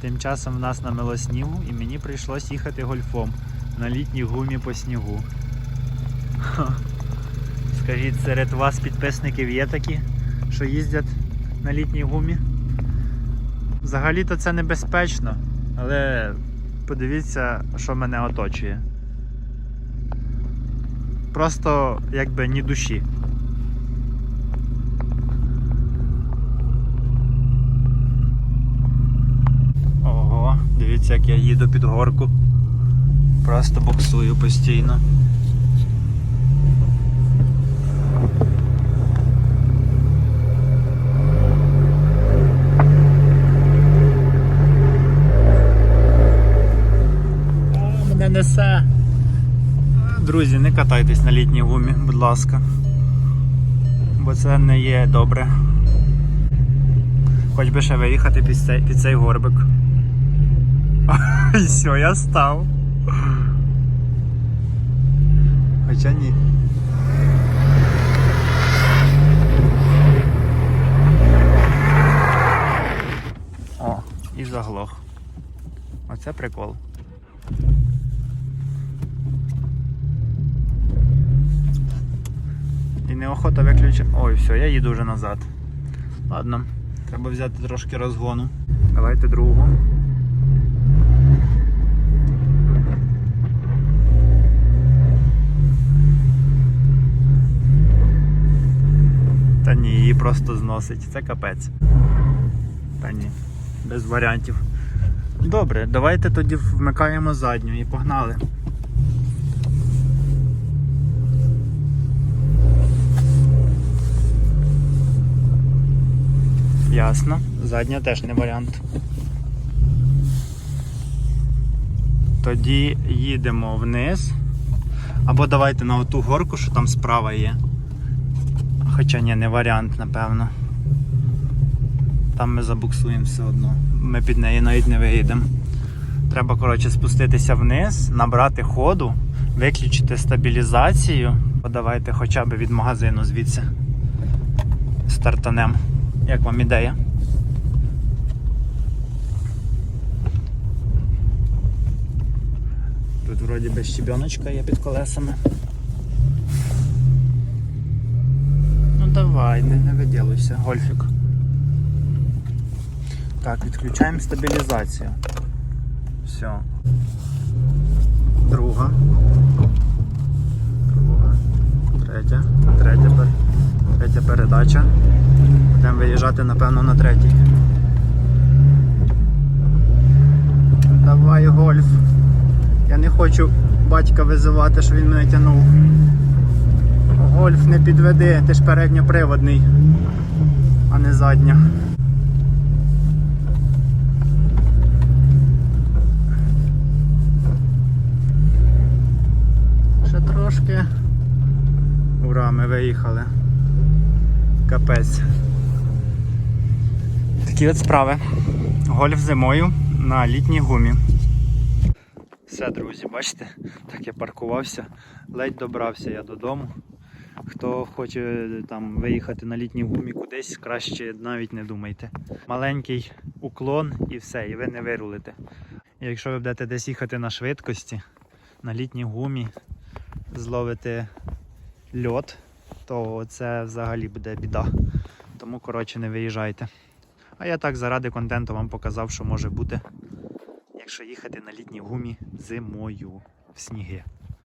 Тим часом в нас намело снігу і мені прийшлось їхати гольфом на літній гумі по снігу. Скажіть, серед вас підписників є такі, що їздять на літній гумі? Взагалі-то це небезпечно, але подивіться, що мене оточує. Просто якби ні душі. Дивіться, як я їду під горку. Просто боксую постійно. Мене несе. Друзі, не катайтесь на літній гумі, будь ласка. Бо це не є добре. Хоч би ще виїхати під цей, під цей горбик. І все, я став. Хоча ні. О, і заглох. Оце прикол. І неохота виключити. Ой, все, я їду вже назад. Ладно, треба взяти трошки розгону. Давайте другу. Та ні, її просто зносить. Це капець. Та ні, без варіантів. Добре, давайте тоді вмикаємо задню і погнали. Ясно, задня теж не варіант. Тоді їдемо вниз. Або давайте на оту горку, що там справа є. Хоча ні, не варіант, напевно. Там ми забуксуємо все одно. Ми під неї навіть не виїдемо. Треба, коротше, спуститися вниз, набрати ходу, виключити стабілізацію. Давайте хоча б від магазину звідси стартанем. Як вам ідея? Тут вроді без щебеночка є під колесами. Давай, не, не виділуйся, гольфік. Так, відключаємо стабілізацію. Все. Друга. Друга. Третя. Третя. Третя передача. Будемо виїжджати, напевно, на третій. Давай гольф. Я не хочу батька визивати, що він мене тягнув. Гольф не підведи, ти ж передньоприводний, а не задня. Ще трошки. Ура, ми виїхали. Капець. Такі от справи. Гольф зимою на літній гумі. Все, друзі, бачите, так я паркувався, ледь добрався я додому. Хто хоче там виїхати на літній гумі кудись, краще навіть не думайте. Маленький уклон і все, і ви не вирулите. Якщо ви будете десь їхати на швидкості, на літній гумі, зловите льот, то це взагалі буде біда. Тому, коротше, не виїжджайте. А я так заради контенту вам показав, що може бути, якщо їхати на літній гумі зимою в сніги.